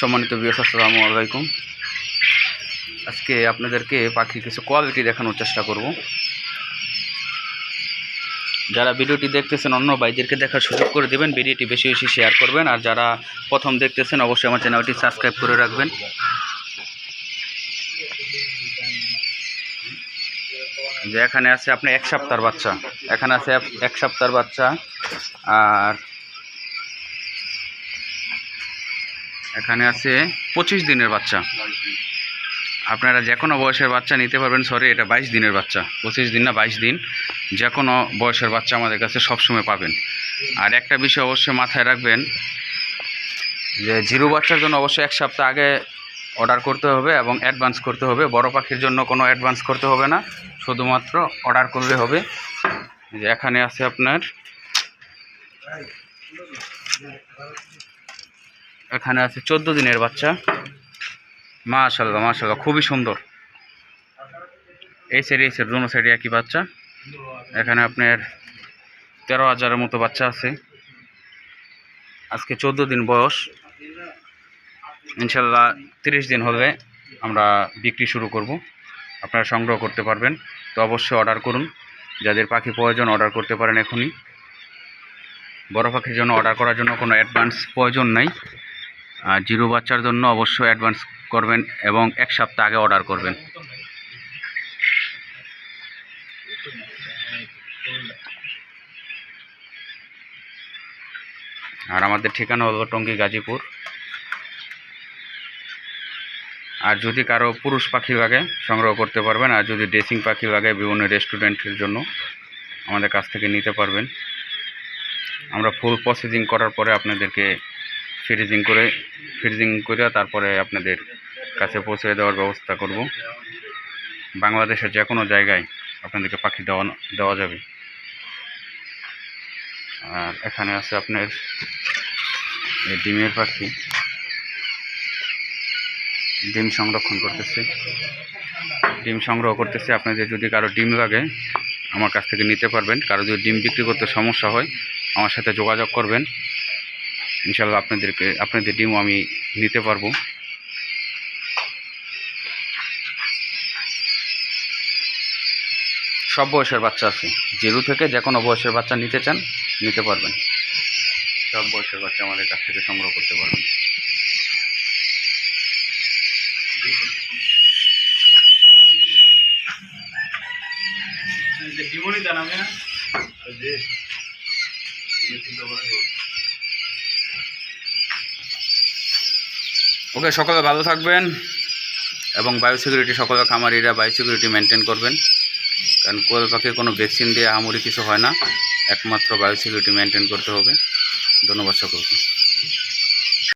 সম্মানিত বিয়স আসসালামু আলাইকুম। আজকে আপনাদেরকে পাখির কিছু কোয়ালিটি দেখানোর চেষ্টা করব। যারা ভিডিওটি দেখতেছেন, অন্য ভাইদেরকে দেখার সুযোগ করে দেবেন, ভিডিওটি বেশি বেশি শেয়ার করবেন। আর যারা প্রথম দেখতেছেন, অবশ্যই আমার চ্যানেলটি সাবস্ক্রাইব করে রাখবেন। যে এখানে আছে আপনি এক সপ্তাহের বাচ্চা। এখানে আছে এক সপ্তাহের বাচ্চা, আর এখানে আছে পঁচিশ দিনের বাচ্চা। আপনারা যে কোনো বয়সের বাচ্চা নিতে পারবেন সরি এটা বাইশ দিনের বাচ্চা। পঁচিশ দিন না, বাইশ দিন। যে কোনো বয়সের বাচ্চা আমাদের কাছে সবসময় পাবেন। আর একটা বিষয় অবশ্যই মাথায় রাখবেন, যে জিরো বাচ্চার জন্য অবশ্যই এক সপ্তাহ আগে অর্ডার করতে হবে এবং অ্যাডভান্স করতে হবে। বড় পাখির জন্য কোনো অ্যাডভান্স করতে হবে না, শুধুমাত্র অর্ডার করলে হবে। যে এখানে আছে আপনার এখানে আছে চোদ্দ দিনের বাচ্চা। মাশাল্লাহ মাশাল্লাহ খুবই সুন্দর। এই সাইডে, এই সাইড, দোনো সাইডে একই বাচ্চা। এখানে আপনার তেরো হাজারের মতো বাচ্চা আছে। আজকে চোদ্দ দিন বয়স। ইনশাল্লাহ তিরিশ দিন হলে আমরা বিক্রি শুরু করব। আপনারা সংগ্রহ করতে পারবেন। তো অবশ্যই অর্ডার করুন। যাদের পাখি প্রয়োজন অর্ডার করতে পারেন এখনই। বড় পাখির জন্য অর্ডার করার জন্য কোনো অ্যাডভান্স প্রয়োজন নাই। আর জিরো বাচ্চার জন্য অবশ্যই অ্যাডভান্স করবেন এবং এক সপ্তাহ আগে অর্ডার করবেন। আর আমাদের ঠিকানা হলো টঙ্গী গাজীপুর। আর যদি কারও পুরুষ পাখি লাগে, সংগ্রহ করতে পারবেন। আর যদি ড্রেসিং পাখি লাগে, বিভিন্ন রেস্টুরেন্টের জন্য আমাদের কাছ থেকে নিতে পারবেন। আমরা ফুল প্রসেসিং করার পরে আপনাদেরকে ফ্রিজিং করে ফ্রিজিং করে তারপরে আপনাদের কাছে পৌঁছে দেওয়ার ব্যবস্থা করব। বাংলাদেশের যে কোনো জায়গায় আপনাদেরকে পাখি দেওয়া দেওয়া যাবে। আর এখানে আছে আপনার ডিমের পাখি। ডিম সংরক্ষণ করতেছে। ডিম সংগ্রহ করতেছে। আপনাদের যদি কারও ডিম লাগে, আমার কাছ থেকে নিতে পারবেন। কারও যদি ডিম বিক্রি করতে সমস্যা হয়, আমার সাথে যোগাযোগ করবেন। ইনশাল্লাহ আপনাদেরকে, আপনাদের ডিমও আমি নিতে পারব। সব বয়সের বাচ্চা আছে। জিরো থেকে যে কোনো বয়সের বাচ্চা নিতে চান, নিতে পারবেন। সব বয়সের বাচ্চা আমাদের কাছ থেকে সংগ্রহ করতে পারবেন। ওকে, সকলে ভালো থাকবেন এবং বায়ো সিকিউরিটি সকলে খামারিরা বায়ো সিকিউরিটি মেনটেন করবেন। কারণ কোয়েল পাখির কোনো ভ্যাকসিন দিয়ে আমুরি কিছু হয় না। একমাত্র বায়ো সিকিউরিটি মেনটেন করতে হবে। ধন্যবাদ সকলকে।